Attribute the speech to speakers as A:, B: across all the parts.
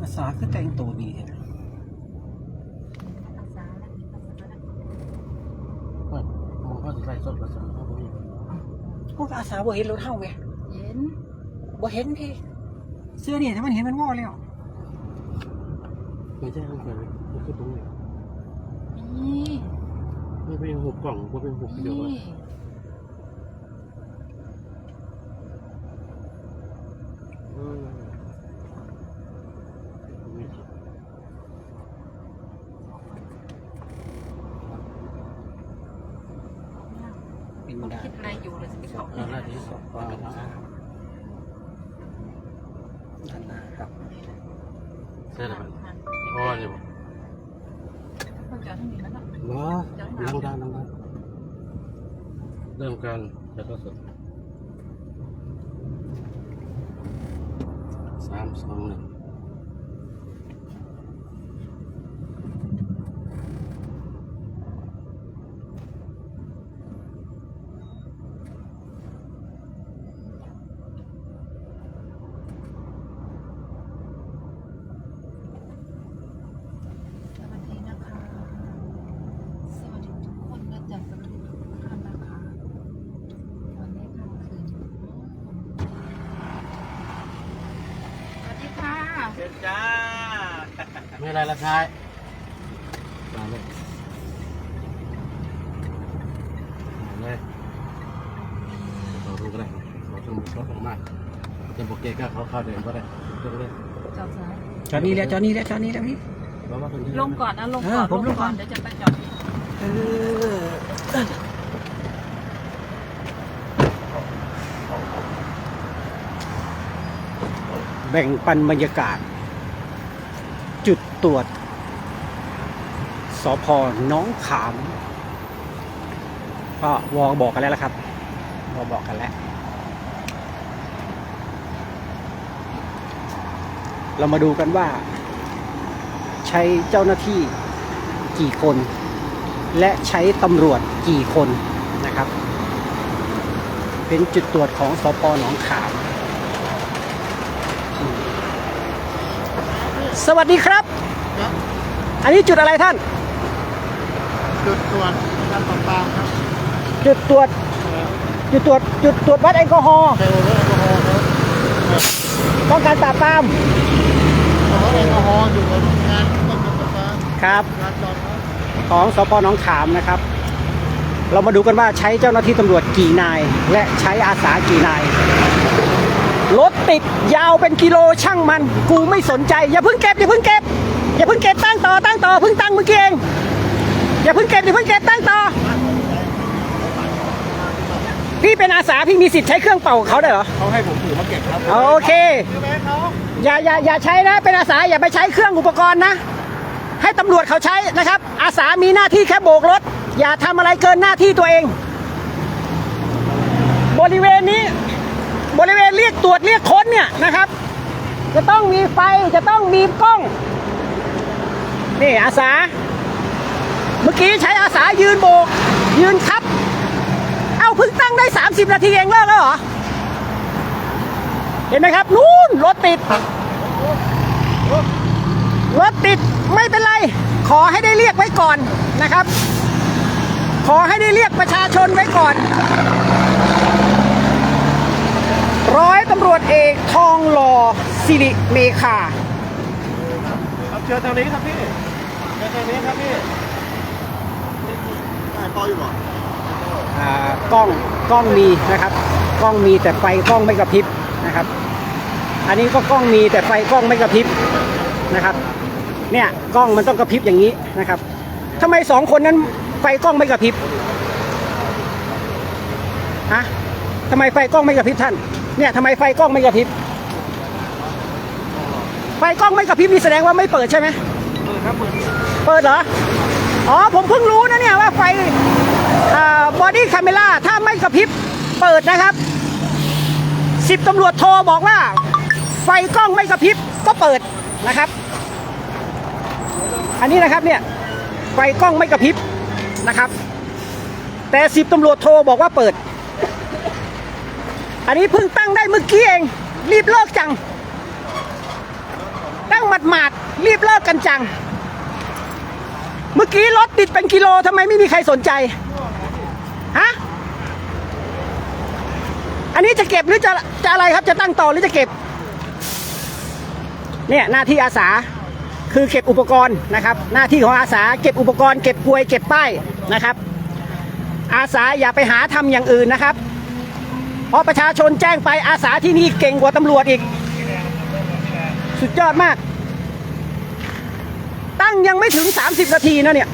A: อาสาคือแต่งตัวดีแท้
B: เฮ้ยมองเขาสิใส่สดกระสันเขาบ่มี
A: พวกอาสาบ่เห็นรถเฮาไง
C: เย็น
A: บ่เห็นพี่เสื้อนี่ถ้ามันเห็นมันงอแล้ว
B: ไม่ใช่ข้างเคียงมันคือตรงนี้
C: นี่
B: ไม่เป็นหุบกล่องก็เป็นหุบเดียวกัน
C: นี่
B: อืมนี่สิ
A: เป็น
C: ผม
A: ได้
C: คิดอะไรอยู่เลยสิไปเขา
B: เอาหน้าที่สองว่าไปทาง
A: ด้านหน้าครับ
B: ใช่ไหมเพราะว่าเนี่ย
C: เขาจอดที่นี่แล้วเนาะ
B: ว้า นั่งได้นั่งได้เริ่มการจะก็สดสามสองหนึ่ง
C: สวัสดีนะคะ สวัสดีทุกคนนะจ๊ะสวัสดีทุกท่านนะคะวันนี้ค่ำคืนสวัสดีค่ะ
A: เชิญจ้า
B: ไม่อะไรละชายมาเลยมาเลยเราดู ก็ได้เราต้องมีรถออกมาจะบอกเกก็เขาเข้าเดินก็ได้เรื่องเล่น
C: จอดซ้าย
A: จอดนี่แล้วจอดนี่แล้วจอดนี่แล้วพี่
B: เพราะว่าคนที่
C: ลงก่อนนะลง
A: เอ
C: ก่
A: อ
C: อน
A: ผมลงก่อน
C: เดี๋ยวจะไปจอด
A: เออแบ่งปันบรรยากาศ จุดตรวจสพน้องขาม ก็วอบอกกันแล้วละครับวอบอกกันแล้ว เรามาดูกันว่า ใช้เจ้าหน้าที่กี่คน และใช้ตำรวจกี่คนนะครับ เป็นจุดตรวจของสพหนองขามอืมสวัสดีครับ อันนี้จุดอะไรท่าน
D: จุดตรวจการปราบปรามครับ
A: จุดตรวจ จุดตรวจ จุดตรวจวัดแอลกอฮอล์
D: เจลแอลกอฮอล์ครับ
A: ป้องกันปราบปราม
D: แต่ว่าแอลกอฮอล์อยู่กับงานป้องกันปราบปราม
A: ครับ
D: งานจอดครับ
A: ของสพหนองขามนะครับ เรามาดูกันว่าใช้เจ้าหน้าที่ตำรวจกี่นาย และใช้อาสากี่นายรถติดยาวเป็นกิโลช่างมัน กูไม่สนใจ อย่าเพิ่งเก็บอย่าเพิ่งเก็บอย่าเพิ่งเก็บตั้งต่อตั้งต่อเพิ่งตั้งเมื่อกี้เองอย่าเพิ่งเก็บอย่าเพิ่งเก็บตั้งต่อ พี่เป็นอาสาพี่มีสิทธิ์ใช้เครื่องเป่าเขาได้เหรอ
D: เขาให้ผมถือมาเก็บครับ
A: โอเค
D: ใช่ไหมเขา
A: อย่าอย่าอย่าใช้นะเป็นอาสาอย่าไปใช้เครื่องอุปกรณ์นะ ให้ตำรวจเขาใช้นะครับ อาสามีหน้าที่แค่โบกรถ อย่าทำอะไรเกินหน้าที่ตัวเอง บริเวณนี้ บริเวณเรียกตรวจเรียกค้นเนี่ยนะครับ จะต้องมีไฟจะต้องมีกล้อง นี่อาสา เมื่อกี้ใช้อาสายืนโบก ยืนครับ เอ้าเพิ่งตั้งได้ 30 นาทีเองเลิกแล้วเหรอ เห็นไหมครับ นู่นรถติด รถติดไม่เป็นไร ขอให้ได้เรียกไว้ก่อนนะครับ ขอให้ได้เรียกประชาชนไว้ก่อน ร้อยตำรวจเอกทองหล่อสิริเมคา
D: ครับเชิญทางนี้ครับพี่เชิญทางนี้ครับพี่ถ่ายปออยู่เหรอ
A: อ่ากล้องกล้องมีนะครับ กล้องมีแต่ไฟกล้องไม่กระพริบ นะครับ อันนี้ก็กล้องมีแต่ไฟกล้องไม่กระพริบนะครับ เนี่ยกล้องมันต้องกระพริบอย่างนี้นะครับทำไมสองคนนั้นไฟกล้องไม่กระพริบฮะทำไมไฟกล้องไม่กระพริบท่าน เนี่ยทำไมไฟกล้องไม่กระพริบ ไฟกล้องไม่กระพริบนี่แสดงว่าไม่เปิดใช่ไหม
D: เปิดครับเปิด
A: เปิดเหรอ อ๋อผมเพิ่งรู้นะเนี่ยว่าไฟบอดี้คาเมล่าถ้าไม่กระพริบเปิดนะครับ สิบตำรวจโทรบอกว่า ไฟกล้องไม่กระพริบก็เปิดนะครับ อันนี้นะครับเนี่ยไฟกล้องไม่กระพริบนะครับ แต่สิบตำรวจโทรบอกว่าเปิด อันนี้เพิ่งตั้งได้เมื่อกี้เอง รีบเลิกจัง ตั้งหมัดหมาดรีบเลิกกันจัง เมื่อกี้รถติดเป็นกิโลทำไมไม่มีใครสนใจ ฮะ อั นนี้จะเก็บหรือจะจะอะไรครับ จะตั้งต่อหรือจะเก็บ เนี่ยหน้าที่อาสาคือเก็บอุปกรณ์นะครับ หน้าที่ของอาสาเก็บอุปกรณ์เก็บกลวยเก็บป้ายนะครับ อาสาอย่าไปหาทำอย่างอื่นนะครับ เพราะประชาชนแจ้งไปอาสาที่นี่เก่งกว่าตำรวจอีก สุดยอดมาก ตั้งยังไม่ถึง 30 นาทีนะเนี่ย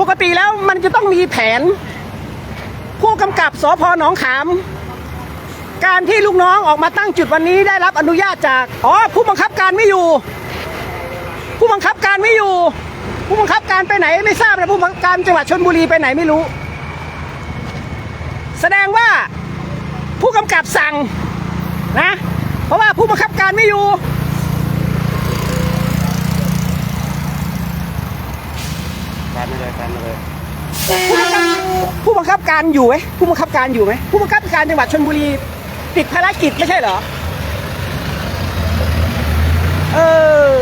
A: ปกติแล้วมันจะต้องมีแผน ผู้กำกับสพหนองขาม การที่ลูกน้องออกมาตั้งจุดวันนี้ได้รับอนุญาตจากอ๋อผู้บังคับการไม่อยู่ ผู้บังคับการไม่อยู่ ผู้บังคับการไปไหนไม่ทราบนะผู้บังคับการจังหวัดชนบุรีไปไหนไม่รู้ แสดงว่าผู้กำกับสั่งนะ เพราะว่าผู้บังคับการไม่อยู่
B: การไม่เลยการไม่เลย
A: ผู้บังคับการอยู่ไหมผู้บังคับการอยู่ไหมผู้บังคับการจังหวัดชนบุรีติดภารกิจไม่ใช่เหรอ เออ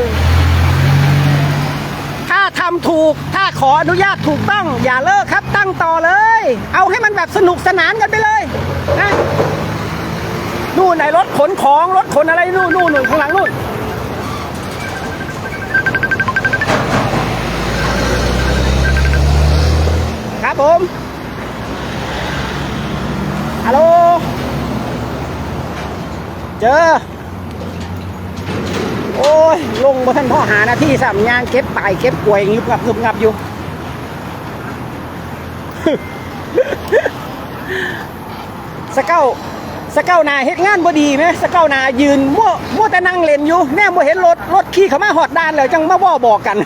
A: ถ้าทำถูก ถ้าขออนุญาตถูกต้อง อย่าเลิกครับตั้งต่อเลย เอาให้มันแบบสนุกสนานกันไปเลยนะนู่นไหนรถขนของรถขนอะไรนู่นนู่นนู่นข้างหลังนู่น ครับผมฮัลโหลเจอ โอ้ย ลงมาท่านพ่อหาหน้าที่สามยางเก็บป่ายเก็บกล้วยงึบงับงึบงับอยู่สเก้าสเก้านาเฮ็ดงานบ่ดีไหมสเก้านายืนมั่วมั่วแต่นั่งเล่นอยู่แน่บ่เห็นรถรถขี่เข้ามาหอดด้านแล้วจังมาว่าบอกกัน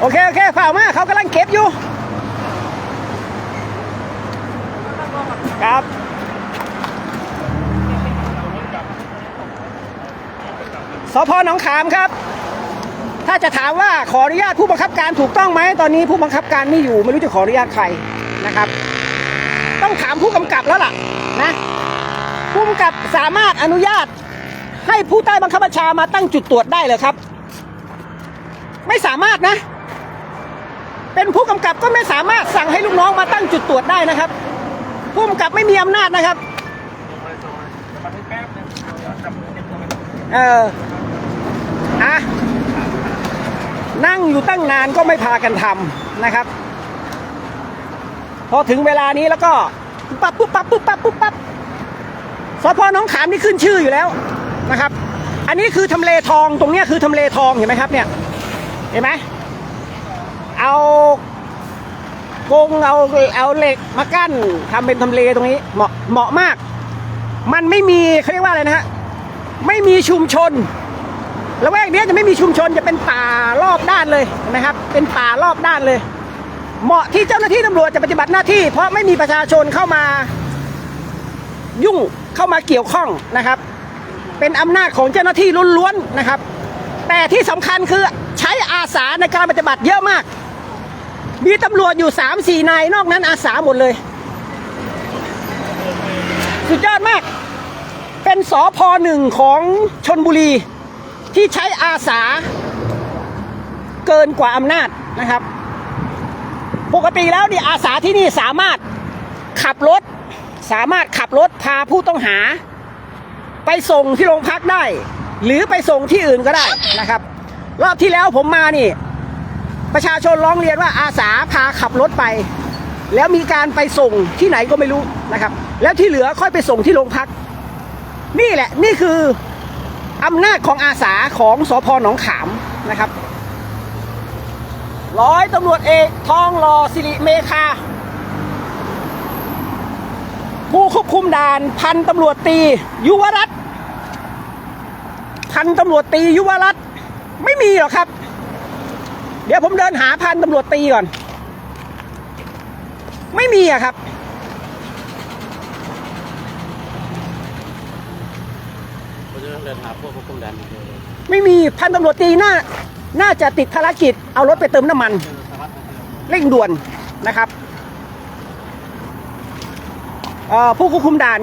A: โอเค โอเคฝ่ามาเขากำลังเก็บอยู่ ครับ สพหนองขามครับ ถ้าจะถามว่าขออนุญาตผู้บังคับการถูกต้องไหมตอนนี้ผู้บังคับการไม่อยู่ไม่รู้จะขออนุญาตใครนะครับ ต้องถามผู้กำกับแล้วล่ะนะผู้กำกับสามารถอนุญาตให้ผู้ใต้บังคับบัญชามาตั้งจุดตรวจได้เลยครับ ไม่สามารถนะ เป็นผู้กำกับก็ไม่สามารถสั่งให้ลูกน้องมาตั้งจุดตรวจได้นะครับ ผู้กำกับไม่มีอำนาจนะครับเอออะนั่งอยู่ตั้งนานก็ไม่พากันทำนะครับ พอถึงเวลานี้แล้วก็ปั๊บปุ๊บปั๊บปุ๊บปั๊บปุ๊บปั๊บสพน้องขามนี่ขึ้นชื่ออยู่แล้วนะครับ อันนี้คือทำเลทองตรงนี้คือทำเลทองเห็นไหมครับเนี่ย เห็นไหม เอากรงเอาเอาเหล็กมากั้นทำเป็นทำเลตรงนี้ เหมาะเหมาะมาก มันไม่มีเขาเรียกว่าอะไรนะฮะไม่มีชุมชนแล้วแวกนี้จะไม่มีชุมชนจะเป็นป่ารอบด้านเลยนะครับ เป็นป่ารอบด้านเลย เหมาะที่เจ้าหน้าที่ตำรวจจะปฏิบัติหน้าที่ เพราะไม่มีประชาชนเข้ามายุ่งเข้ามาเกี่ยวข้องนะครับ เป็นอำนาจของเจ้าหน้าที่ล้วนๆนะครับ แต่ที่สำคัญคือใช้อาสาในการปฏิบัติเยอะมาก มีตำรวจอยู่สามสี่นายนอกนั้นอาสาหมดเลย สุดยอดมาก เป็นสอพอหนึ่งของชนบุรี ที่ใช้อาสา เกินกว่าอำนาจนะครับ ปกติแล้วนี่อาสาที่นี่สามารถขับรถ สามารถขับรถพาผู้ต้องหา ไปส่งที่โรงพักได้ หรือไปส่งที่อื่นก็ได้นะครับ รอบที่แล้วผมมานี่ ประชาชนร้องเรียนว่าอาสาพาขับรถไป แล้วมีการไปส่งที่ไหนก็ไม่รู้นะครับ แล้วที่เหลือค่อยไปส่งที่โรงพัก นี่แหละนี่คืออำนาจของอาสาของสพหนองขามนะครับ ร้อยตำรวจเอกทองรอสิริเมคา ผู้ควบคุมด่านพันตำรวจตียุวรัตน์พันตำรวจตียุวรัตน์ไม่มีหรอกครับ เดี๋ยวผมเดินหาพันตำรวจตีก่อน ไม่มีอะครับ
B: เขาจะเดินหาพวกควบคุมด่าน
A: ไม่มีพันตำรวจตีน่าน่าจะติดภารกิจเอารถไปเติมน้ำมัน เร่งด่วนนะครับเอ่อผู้ควบคุมด่าน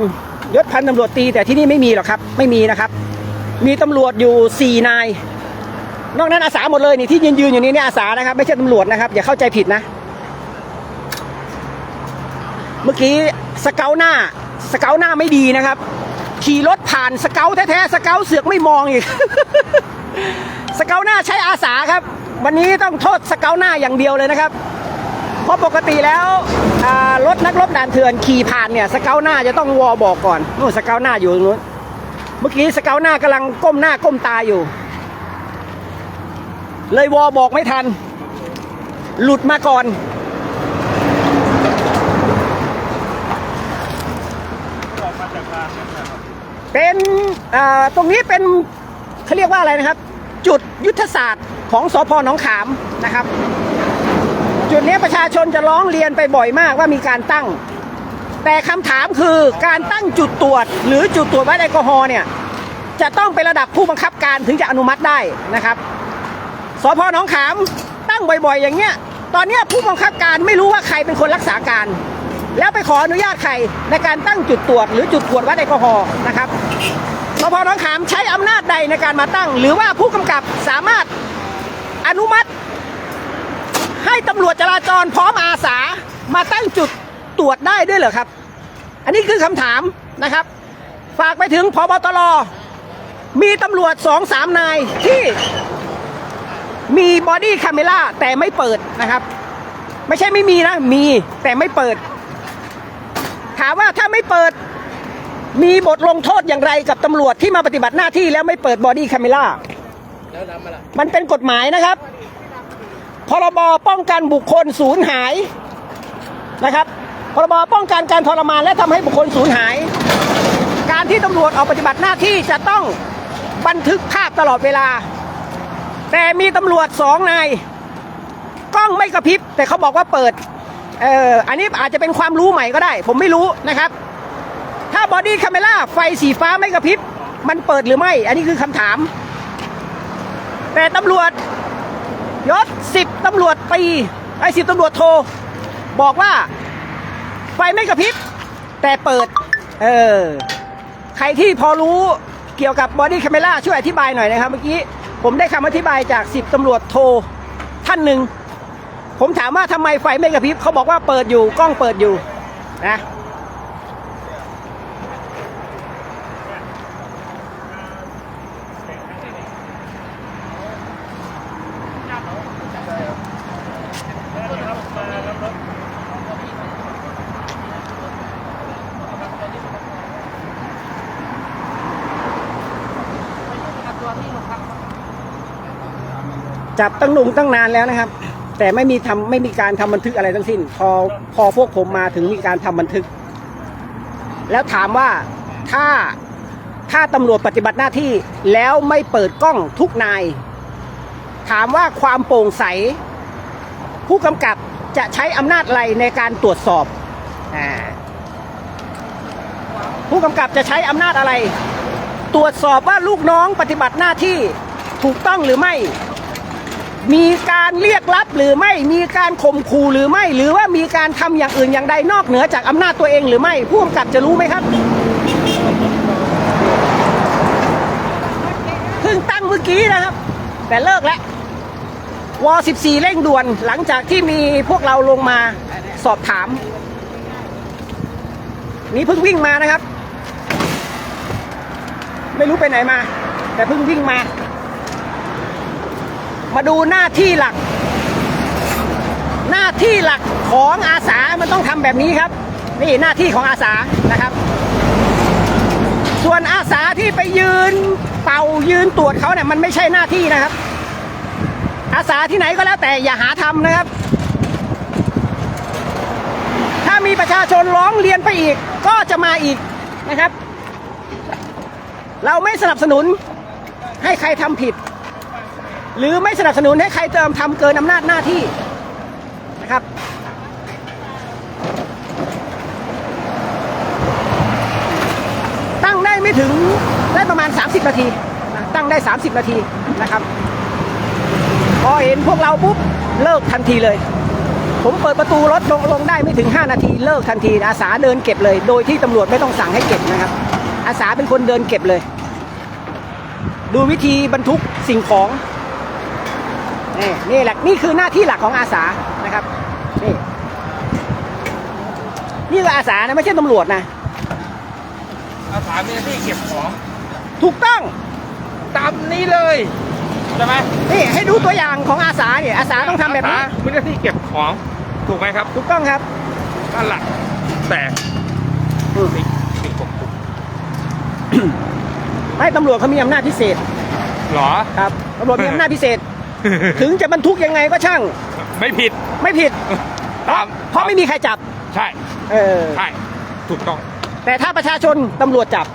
A: ยศพันตำรวจตีแต่ที่นี่ไม่มีหรอกครับ ไม่มีนะครับ มีตำรวจอยู่สี่นาย นอกนั้นอาสาหมดเลยนี่ที่ยืนยืนอยู่นี่เนี่ยอาสานะครับไม่ใช่ตำรวจนะครับอย่าเข้าใจผิดนะ เมื่อกี้สเกลหน้าสเกลหน้าไม่ดีนะครับ ขี่รถผ่านสเกลแท้ๆสเกลเสือกไม่มองอีกสเกลหน้าใช้อาสาครับ วันนี้ต้องโทษสเกลหน้าอย่างเดียวเลยนะครับ เพราะปกติแล้วรถนักรบด่านเถื่อนขี่ผ่านเนี่ยสเกลหน้าจะต้องวอบอกก่อนนู่นสเกลหน้าอยู่ตรงนู้นเมื่อกี้สเกลหน้ากำลังก้มหน้าก้มตาอยู่ เลยวอบอกไม่ทัน หลุดมาก่อน เป็นตรงนี้เป็นเขาเรียกว่าอะไรนะครับ จุดยุทธศาสตร์ของสพหนองขามนะครับ จุดนี้ประชาชนจะร้องเรียนไปบ่อยมากว่ามีการตั้ง แต่คำถามคือการตั้งจุดตรวจ หรือจุดตรวจวัดแอลกอฮอล์เนี่ยจะต้องเป็นระดับผู้บังคับการถึงจะอนุมัติได้นะครับ สพหนองขามตั้งบ่อยๆ อย่างเงี้ย ตอนเนี้ยผู้บังคับการไม่รู้ว่าใครเป็นคนรักษาการ แล้วไปขออนุญาตใครในการตั้งจุดตรวจ หรือจุดตรวจวัดแอลกอฮอล์นะครับสพหนองขามใช้อำนาจใดในการมาตั้ง หรือว่าผู้กำกับสามารถอนุมัติ ให้ตำรวจจราจรพร้อมอาสามาตั้งจุดตรวจได้ด้วยเหรอครับ อันนี้คือคำถามนะครับ ฝากไปถึงพบตรมีตำรวจสองสามนายที่ มีบอดี้คาเมล่าแต่ไม่เปิดนะครับ ไม่ใช่ไม่มีนะ มีแต่ไม่เปิด ถามว่าถ้าไม่เปิด มีบทลงโทษอย่างไรกับตำรวจที่มาปฏิบัติหน้าที่แล้วไม่เปิดบอดี้คาเมล่า
B: แล้วนำมาละ
A: มันเป็นกฎหมายนะครับ พรบป้องกันบุคคลสูญหายนะครับ พรบป้องกันการทรมานและทำให้บุคคลสูญหาย การที่ตำรวจออกปฏิบัติหน้าที่จะต้องบันทึกภาพตลอดเวลา แต่มีตำรวจสองนายกล้องไม่กระพริบ แต่เขาบอกว่าเปิดเอออันนี้อาจจะเป็นความรู้ใหม่ก็ได้ ผมไม่รู้นะครับ ถ้าบอดี้คาเมล่าไฟสีฟ้าไม่กระพริบ มันเปิดหรือไม่ อันนี้คือคำถาม แต่ตำรวจยศสิบตำรวจปีไอ้สิบตำรวจโทร บอกว่า ไฟไม่กระพริบ แต่เปิด เออ ใครที่พอรู้เกี่ยวกับบอดี้คาเมล่าช่วยอธิบายหน่อยนะครับเมื่อกี้ ผมได้คำอธิบายจากสิบตำรวจโทท่านหนึ่ง ผมถามว่าทำไมไฟไม่กระพริบเขาบอกว่าเปิดอยู่กล้องเปิดอยู่นะ จับตั้งหนุ่งตั้งนานแล้วนะครับ แต่ไม่มีทำไม่มีการทำบันทึกอะไรทั้งสิ้น พอพอพวกผมมาถึงมีการทำบันทึก แล้วถามว่าถ้าถ้าตำรวจปฏิบัติหน้าที่แล้วไม่เปิดกล้องทุกนาย ถามว่าความโปร่งใส ผู้กำกับจะใช้อำนาจอะไรในการตรวจสอบอผู้กำกับจะใช้อำนาจอะไร ตรวจสอบว่าลูกน้องปฏิบัติหน้าที่ถูกต้องหรือไม่ มีการเรียกรับหรือไม่มีการข่มขู่หรือไม่ หรือว่ามีการทำอย่างอื่นอย่างใดนอกเหนือจากอำนาจตัวเองหรือไม่ผู้กำกับจะรู้ไหมครับเพิ่งตั้งเมื่อกี้นะครับ แต่เลิกแล้วว14 เร่งด่วนหลังจากที่มีพวกเราลงมาสอบถาม นี่เพิ่งวิ่งมานะครับ ไม่รู้ไปไหนมา แต่เพิ่งวิ่งมา มาดูหน้าที่หลัก หน้าที่หลักของอาสามันต้องทำแบบนี้ครับ นี่หน้าที่ของอาสานะครับ ส่วนอาสาที่ไปยืนเป่ายืนตรวจเขาเนี่ยมันไม่ใช่หน้าที่นะครับ อาสาที่ไหนก็แล้วแต่อย่าหาทำนะครับ ถ้ามีประชาชนร้องเรียนไปอีกก็จะมาอีกนะครับ เราไม่สนับสนุนให้ใครทำผิด หรือไม่สนับสนุนให้ใครเติมทำเกินอำนาจหน้าที่นะครับตั้งได้ไม่ถึงได้ประมาณ 30 นาทีตั้งได้ 30 นาทีนะครับ พอเห็นพวกเราปุ๊บเลิกทันทีเลย ผมเปิดประตูรถลงลงได้ไม่ถึง 5 นาทีเลิกทันทีอาสาเดินเก็บเลย โดยที่ตำรวจไม่ต้องสั่งให้เก็บนะครับ อาสาเป็นคนเดินเก็บเลย ดูวิธีบรรทุกสิ่งของ นี่นี่แหละนี่คือหน้าที่หลักของอาสานะครับนี่นี่คืออาสานะไม่ใช่ตำรวจนะ
D: อาสามีที่เก็บของ
A: ถูกต้อง
D: ตามนี้เลยใช่ไหม
A: นี่ให้ดูตัวอย่างของอาสาเนี่ยอาสาต้องทำแบบนี้
D: อาสาไม่ได้ที่เก็บของถูกไหมครับ
A: ถูกต้องครับ
D: นั่นแหละแต่
A: อืม
D: ติดติดกบคุก
A: ให้ตำรวจเขามีอำนาจพิเศษ
D: หรอ
A: ครับตำรวจมีอำนาจพิเศษ ถึงจะบรรทุกยังไงก็ช่าง
D: ไม่ผิด
A: ไม่ผิด เพราะ
D: ตาม
A: เพราะไม่มีใครจับ
D: ใช่
A: เออ
D: ใช่ถูกต้อง
A: แต่ถ้าประชาชนตำรวจจับ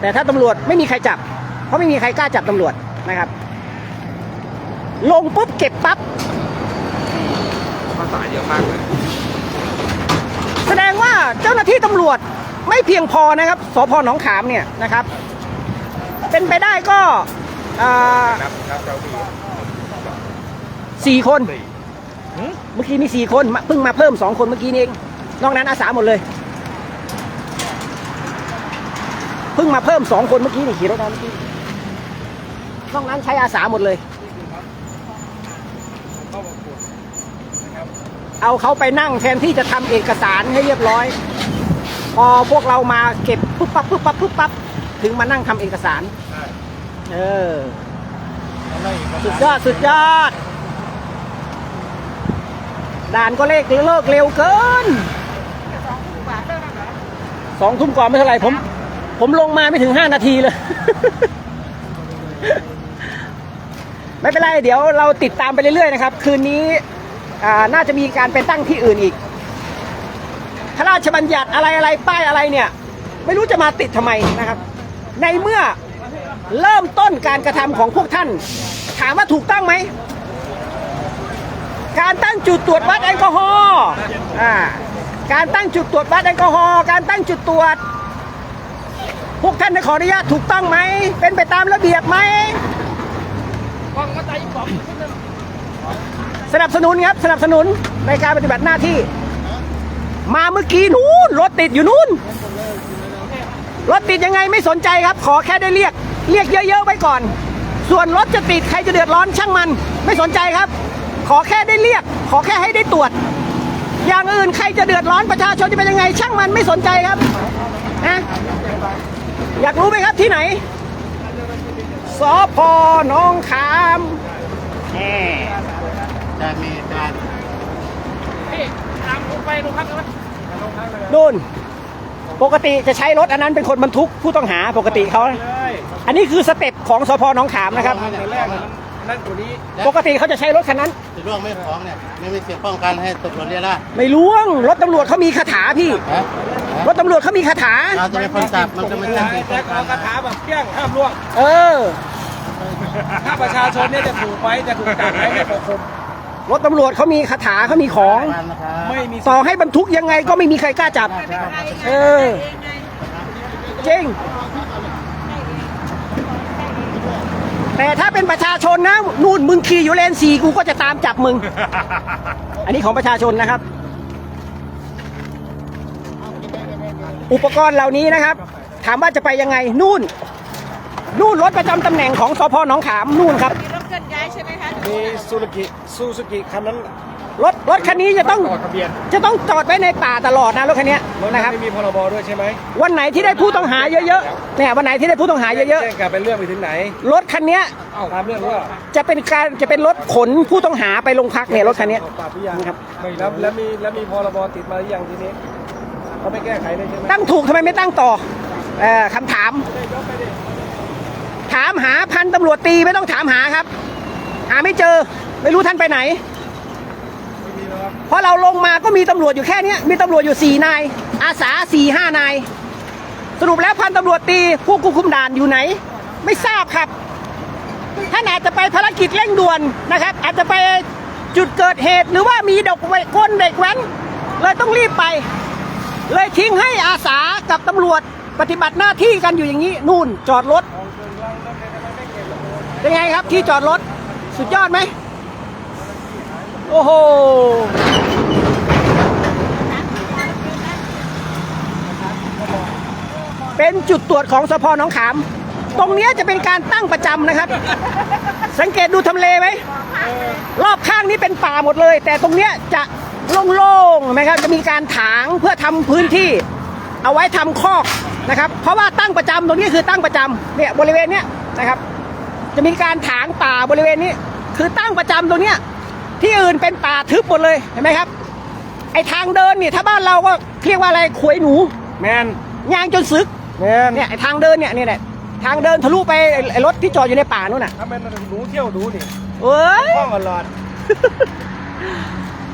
A: แต่ถ้าตำรวจไม่มีใครจับ เพราะไม่มีใครกล้าจับตำรวจนะครับ ลงปุ๊บเก็บปั๊บ
D: ภาษาเยอะมากเลย
A: แสดงว่าเจ้าหน้าที่ตำรวจไม่เพียงพอนะครับสพหนองขามเนี่ยนะครับ เป็นไปได้ก็อ่า
D: นับนับเราดี
A: สี่คน
D: สี่
A: เมื่อกี้มีสี่คนมาเพิ่งมาเพิ่มสองคนเมื่อกี้นี่เองนอกนั้นอาสาหมดเลยเพิ่งมาเพิ่มสองคนเมื่อกี้นี่ขี่รถมาเมื่อกี้นอกนั้นใช้อาสาหมดเลย เอาเขาไปนั่งแทนที่จะทำเอกสารให้เรียบร้อย พอพวกเรามาเก็บปุ๊บปั๊บปุ๊บปั๊บปุ๊บปั๊บถึงมานั่งทำเอกสารเออสุดยอดสุดยอด ด่านก็เลขเลิกเร็วเกินสองทุ่มกว่าไม่เท่าไหร่ผม ผมลงมาไม่ถึงห้านาทีเลย ไม่เป็นไร เดี๋ยวเราติดตามไปเรื่อยๆนะครับ คืนนี้น่าจะมีการไปตั้งที่อื่นอีก พระราชบัญญัติอะไรอะไรป้ายอะไรเนี่ย ไม่รู้จะมาติดทำไมนะครับ ในเมื่อเริ่มต้นการกระทำของพวกท่าน ถามว่าถูกต้องไหม การตั้งจุดตรวจวัดแอลกอฮอล์อ่าการตั้งจุดตรวจวัดแอลกอฮอล์การตั้งจุดตรวจ พวกท่านได้ขออนุญาตถูกต้องไหม เป็นไปตามระเบียบไหมสนับสนุนครับสนับสนุนในการปฏิบัติหน้าที่ มาเมื่อกี้นู้นรถติดอยู่นู้นรถติดยังไงไม่สนใจครับ ขอแค่ได้เรียก เรียกเยอะๆไว้ก่อน ส่วนรถจะติดใครจะเดือดร้อนช่างมัน ไม่สนใจครับ ขอแค่ได้เรียก ขอแค่ให้ได้ตรวจ อย่างอื่นใครจะเดือดร้อนประชาชนจะเป็นยังไง ช่างมันไม่สนใจครับนะอยากรู้ไหมครับที่ไหนสพหนองขามแหม
B: จะมีการ
A: นู่นปกติจะใช้รถอันนั้นเป็นคนบรรทุกผู้ต้องหาปกติเขานะอันนี้คือสเต็ปของสพหนองขามนะครับ
D: แต่แรกมัน นั่นกว่านี้
A: ปกติเขาจะใช้รถคันนั้น
B: จะร่วงไม่ฟ้องเนี่ยไม่มีเสียงป้องกันให้ตำรวจเรียกได้
A: ไม่ล่วงรถตำรวจเขามีคาถาพี่
B: ฮะ
A: รถตำรวจเขามีคาถา
B: เราจะเป็นคนจับมันจะไม่ใช่เสียงป้
D: แต่
B: องกั
D: เอา
B: น
D: คาถาแบบเปี้ยงห้ามล่วง
A: เออ
D: ถ้าประชาชนเนี่ยจะถูกไหมจะถูกจับไหมไม่ถูกคุม
A: รถตำรวจเขามีคาถาเขามีของ
B: นะครับ
D: ไม่มี
A: ต่อให้บรรทุกยังไงก็ไม่มีใครกล้าจับ เออ จริง แต่ถ้าเป็นประชาชนนะนู่นมึงขี่อยู่เลนสี่กูก็จะตามจับมึง อันนี้ของประชาชนนะครับ อุปกรณ์เหล่านี้นะครับ ถามว่าจะไปยังไงนู่น นู่นรถประจำตำแหน่งของสพหนองขามนู่นครับ
C: มีรถเคลื่อนย้ายใช่ไหมคะ
D: มีซูซูกิซูซูกิคันนั้น
A: รถรถคันนี้จะต้อง
D: ต่อทะเบียน
A: จะต้องจอดไว้ในป่าตลอดนะรถคันเนี้ย
D: รถ
A: นะครับ
D: ไม่มีพรบด้วยใช่ไหม
A: วันไหนที่ได้ผู้ต้องหาเยอะๆเนี่ยวันไหนที่ได้ผู้ต้องหาเยอะ
D: แจ้งการเป็นเรื่องไปถึงไหน
A: ๆรถคันเนี้ย
D: เอ้าตามเรื่องหรือเปล่า
A: จะเป็นการจะเป็นรถขนผู้ต้องหาไปโรงพักเนี่ยรถคันเนี้ย
D: ปราบหรือยัง
A: ครับ
D: ไม่แล้วแล้วมีแล้วมีพรบติดมาหรือยังทีนี้เขาไม่แก้ไขเลยใช่ไหม
A: ตั้งถูกทำไมไม่ตั้งต่อเอ่อคำถาม ถามหาพันตำรวจตีไม่ต้องถามหาครับ หาไม่เจอ ไม่รู้ท่านไปไหนเพราะเราลงมาก็มีตำรวจอยู่แค่นี้มีตำรวจอยู่สี่นายอาสาสี่ห้านายสรุปแล้วพันตำรวจตีผู้ควบคุมด่านอยู่ไหน ไม่ทราบครับท่านอาจจะไปภารกิจเร่งด่วนนะครับ อาจจะไปจุดเกิดเหตุหรือว่ามีดอกไว้ก้นเด็กแว้นเลยต้องรีบไป เลยทิ้งให้อาสากับตำรวจปฏิบัติหน้าที่กันอยู่อย่างนี้ นู่นจอดรถเป็นไงครับที่จอดรถ สุดยอดไหม โอ้โห เป็นจุดตรวจของสพหนองขาม ตรงเนี้ยจะเป็นการตั้งประจำนะครับ สังเกตดูทำเลไหม รอบข้างนี้เป็นป่าหมดเลย แต่ตรงเนี้ยจะโล่งๆเห็นไหมครับ จะมีการถางเพื่อทำพื้นที่ เอาไว้ทำคอกนะครับ เพราะว่าตั้งประจำตรงนี้คือตั้งประจำเนี่ยบริเวณเนี้ยนะครับ จะมีการถางป่าบริเวณนี้ คือตั้งประจำตรงเนี้ยที่อื่นเป็นป่าทึบหมดเลยเห็นไหมครับ ไอทางเดินนี่ถ้าบ้านเราก็เรียกว่าอะไรขวยหนู
D: แมน
A: ยางจนซึก
D: แมน
A: เนี่ยไอทางเดินเนี่ยนี่แหละทางเดินทะลุไปไอ้ไอรถที่จอดอยู่ในป่านู่นน่ะ
D: ถ้าเป็นหนูเที่ยวดูนี่
A: เอ้ย
D: ห้องอลอด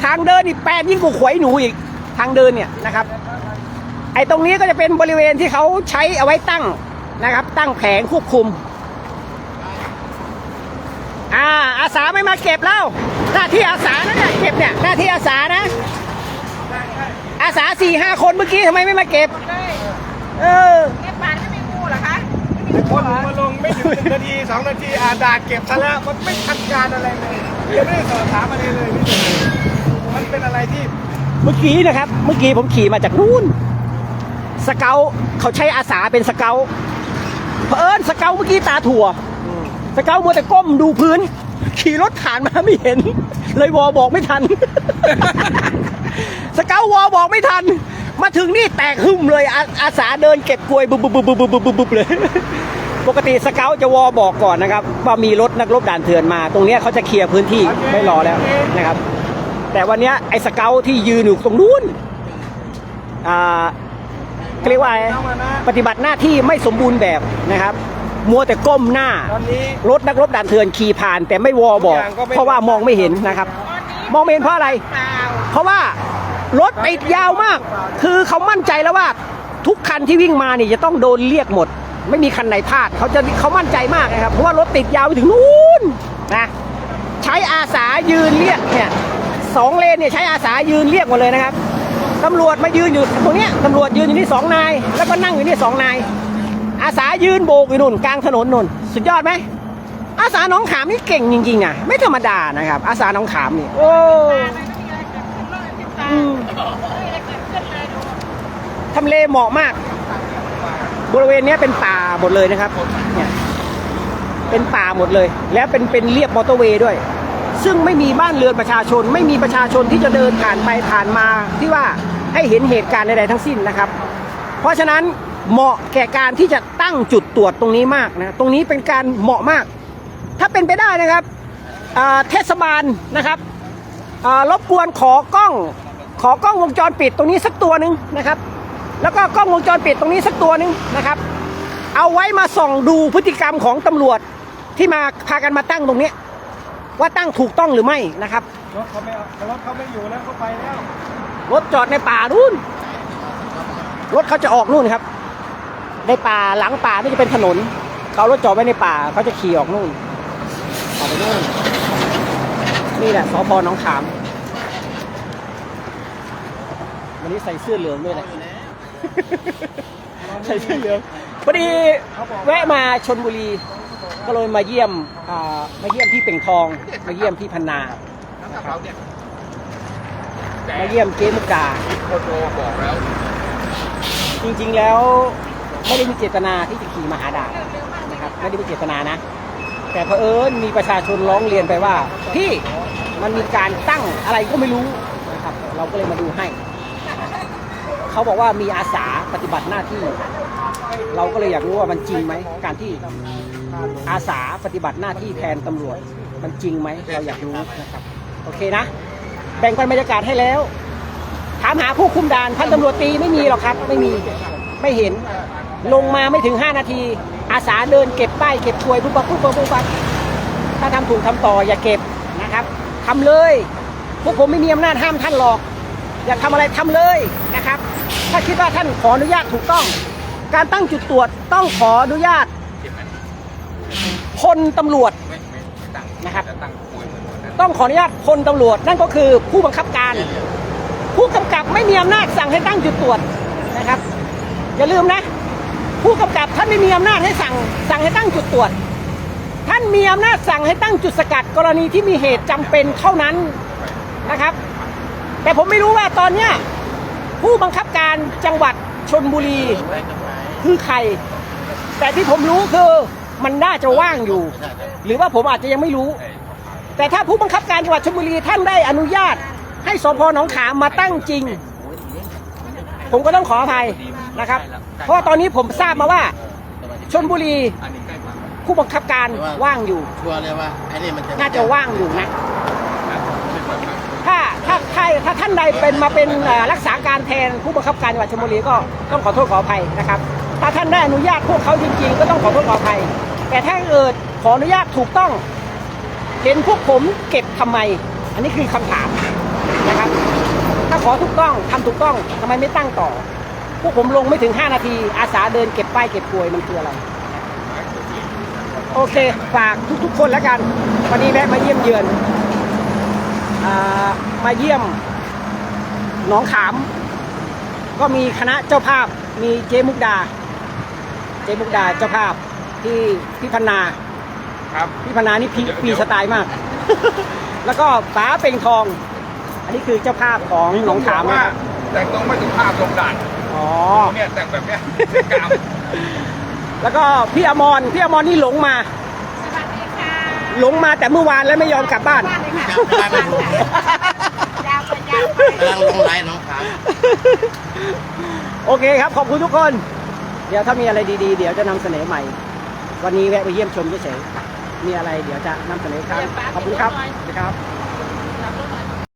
A: ทางเดินนี่แปลนยิ่งกว่าขวยหนูอีกทางเดินเนี่ยนะครับ ไอตรงนี้ก็จะเป็นบริเวณที่เขาใช้เอาไว้ตั้งนะครับ ตั้งแผงควบคุม อ่าอาสาไม่มาเก็บแล้วหน้าที่อาสานะเนี่ยเก็บเนี่ยหน้าที่อาสานะ อาสาสี่ห้าคนเมื่อกี้ทำไมไม่มาเก็บ เออ
C: เก็บปานก็มีงูเหรอคะ
D: คนมาลงไม่ถึงหนึ่งนาทีสองนาทีอาด่าเก็บซะแล้วมันไม่ทันการอะไรเลยยังไม่ได้สอบถามอะไรเลยนี่มันเป็นอะไรที่
A: เมื่อกี้นะครับ เมื่อกี้ผมขี่มาจากนู่นสเกลเขาใช้อาสาเป็นสเกลเผอิญสเกลเมื่อกี้ตาถั่วสเกลมัวแต่ก้มดูพื้น ขี่รถผ่านมาไม่เห็น เลยวอบอกไม่ทัน สเกลวอบอกไม่ทัน มาถึงนี่แตกหึ่มเลยอาอาสาเดินเก็บกลวยบุบบุบบุบบุบบุบบุบบุบเลย ปกติสเกลจะวอบอกก่อนนะครับ ว่ามีรถนักรบด่านเถื่อนมา ตรงเนี้ยเขาจะเคลียร์พื้นที่ไม่รอแล้วนะครับ แต่วันเนี้ยไอ้สเกลที่ยืนอยู่ตรงนู้นอ่าเขาเรียกว่าอะไรปฏิบัติหน้าที่ไม่สมบูรณ์แบบนะครับ มัวแต่ก้มหน้า
D: ตอนนี้
A: รถนักรบด่านเถื่อนขี่ผ่าน แต่ไม่วอบอก
D: ทุกอย่างก็ไม่
A: เพราะว่ามองไม่เห็นนะครับ มองไม่เห็นเพราะอะไร
C: เปล่า
A: เพราะว่า รถติดยาวมาก คือเขามั่นใจแล้วว่าทุกคันที่วิ่งมาเนี่ยจะต้องโดนเรียกหมด ไม่มีคันไหนพลาดเขาจะเขามั่นใจมากนะครับ เพราะว่ารถติดยาวไปถึงนู้นนะใช้อาสายืนเรียกเนี่ยสองเลนเนี่ยใช้อาสายืนเรียกหมดเลยนะครับตำรวจมายืนอยู่ตรงเนี้ยตำรวจยืนอยู่นี่สองนาย แล้วก็นั่งอยู่นี่สองนาย อาสายืนโบกอยู่นู่นกลางถนนนู่นสุดยอดไหมอาสาหน้องขามนี่เก่งจริงๆอะไม่ธรรมดานะครับ อาสาหน้องขามนี่โอ้
C: อะไรเกิดขึ้นเลยที่ตาไม่มีอะไรเกิดขึ้นเลยดู
A: ทำเลเหมาะมาก บริเวณเนี้ยเป็นป่าหมดเลยนะครับเนี่ยเป็นป่าหมดเลย แล้วเป็นเป็นเรียบมอเตอร์เวย์ด้วย ซึ่งไม่มีบ้านเรือนประชาชน ไม่มีประชาชนที่จะเดินผ่านไปผ่านมาที่ว่าให้เห็นเหตุการณ์ใดๆทั้งสิ้นนะครับ เพราะฉะนั้นเหมาะแก่การที่จะตั้งจุดตรวจตรงนี้มากนะ ตรงนี้เป็นการเหมาะมาก ถ้าเป็นไปได้นะครับเทศบาลนะครับรบกวนขอกล้อง ขอกล้องวงจรปิดตรงนี้สักตัวหนึ่งนะครับ แล้วก็กล้องวงจรปิดตรงนี้สักตัวหนึ่งนะครับ เอาไว้มาส่องดูพฤติกรรมของตำรวจที่มาพากันมาตั้งตรงนี้ ว่าตั้งถูกต้องหรือไม่นะครับ
D: รถเขาไม่เอารถเขาไม่อยู่แล้วเขาไปแล้ว
A: รถจอดในป่านู่นรถเขาจะออกนู่นครับ ในป่าหลังป่านี่จะเป็นถนน เขาเอารถจอดไว้ในป่าเขาจะขี่ออกนู่นออกไปนู่นนี่แหละสพหน้องขาม วันนี้ใส่เสื้อเหลืองด้วยนะ ใส่เสื้อเหลืองพอดีแวะมาชนบุรี ก็เลยมาเยี่ยมอ่ามาเยี่ยมที่เป่งทอง มาเยี่ยมที่พันนามาเยี่ยมเจ๊มุกดาจริงๆแล้วไม่ได้มีเจตนาที่จะขี่มาหาด่านนะครับไม่ได้มีเจตนานะ แต่เผอิญมีประชาชนร้องเรียนไปว่าพี่มันมีการตั้งอะไรก็ไม่รู้นะครับ เราก็เลยมาดูให้ เขาบอกว่ามีอาสาปฏิบัติหน้าที่ เราก็เลยอยากรู้ว่ามันจริงไหมการที่อาสาปฏิบัติหน้าที่แทนตำรวจมันจริงไหมเราอยากรู้นะครับโอเคนะ แบ่งปันบรรยากาศให้แล้ว ถามหาผู้คุมด่านพันตำรวจตีไม่มีหรอกครับ ไม่มีไม่เห็น ลงมาไม่ถึง 5 นาที อาสาเดินเก็บป้ายเก็บกลวยปุ๊บปั๊บปุ๊บปั๊บปุ๊บปั๊บถ้าทำถูกทำต่ออย่าเก็บนะครับทำเลย พวกผมไม่มีอำนาจห้ามท่านหรอก อยากทำอะไรทำเลยนะครับ ถ้าคิดว่าท่านขออนุญาตถูกต้อง การตั้งจุดตรวจต้องขออนุญาตพลตำรวจนะครับต้องขออนุญาตพลตำรวจนั่นก็คือผู้บังคับการ ผู้กำกับไม่มีอำนาจสั่งให้ตั้งจุดตรวจนะครับ อย่าลืมนะ ผู้กำกับท่านไม่มีอำนาจให้สั่ง สั่งให้ตั้งจุดตรวจ ท่านมีอำนาจสั่งให้ตั้งจุดสกัดกรณีที่มีเหตุจำเป็นเท่านั้นนะครับ แต่ผมไม่รู้ว่าตอนเนี้ย ผู้บังคับการจังหวัดชนบุรี คือใคร แต่ที่ผมรู้คือมันน่าจะว่างอยู่
B: ใช่ครับ
A: หรือว่าผมอาจจะยังไม่รู้ แต่ถ้าผู้บังคับการจังหวัดชลบุรีท่านได้อนุญาต ให้สพหนองขามมาตั้งจริง ผมก็ต้องขออภัยนะครับ เพราะว่าตอนนี้ผมทราบมาว่าชลบุรีผู้บังคับการว่างอยู่
B: ชัวร์เลยว่าไอ้นี่มันจะ
A: น่าจะว่างอยู่นะถ้า ถ้าท่านใดเป็นมาเป็นรักษาการแทนผู้บังคับการจังหวัดชลบุรีก็ต้องขอโทษขออภัยนะครับ ถ้าท่านได้อนุญาตพวกเขาจริงๆ ก็ต้องขอโทษขออภัย แต่ถ้าเกิดขออนุญาตถูกต้อง เห็นพวกผมเก็บทำไม อันนี้คือคำถามนะครับ ถ้าขอถูกต้องทำถูกต้องทำไมไม่ตั้งต่อ พวกผมลงไม่ถึง 5 นาที อาสาเดินเก็บป้ายเก็บกลวยมันคืออะไรโอเคฝากทุกๆ คนแล้วกัน วันนี้แวะมาเยี่ยมเยือนอ่า มาเยี่ยมหนองขาม ก็มีคณะเจ้าภาพมีเจมุกดา เจมุกดาเจ้าภาพที่พี่พันนา
D: ครับ
A: พี่พนานี่พีปีสไตล์มาก แล้วก็ป๋าเป็งทอง อันนี้คือเจ้าภาพของหนองขาม
D: ว่า
A: นะครับ
D: แต่งตรงไม่สุภาพลงด่าน
A: อ๋อ
D: เนี่ยแต่งแบบเนี้ยกาม
A: แล้วก็พี่อมรพี่อมรนี่หลงมา
C: สวัสดีค่ะ
A: หลงมาแต่เมื่อวานแล้วไม่ยอมกลับบ้าน
C: บ้านเลยค่ะ
B: จำได้ไม่ถู ก
C: ยาวไปยาวไป
B: กำลังลงไลน์น้องขาม
A: โอเคครับ ขอบคุณทุกคน เดี๋ยวถ้ามีอะไรดีๆ เดี๋ยวจะนำเสนอใหม่ วันนี้แวะไปเยี่ยมชมเฉยๆมีอะไรเดี๋ยวจะนำเสนอครับ ขอบคุณครับสวัสดีครับ